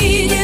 нині.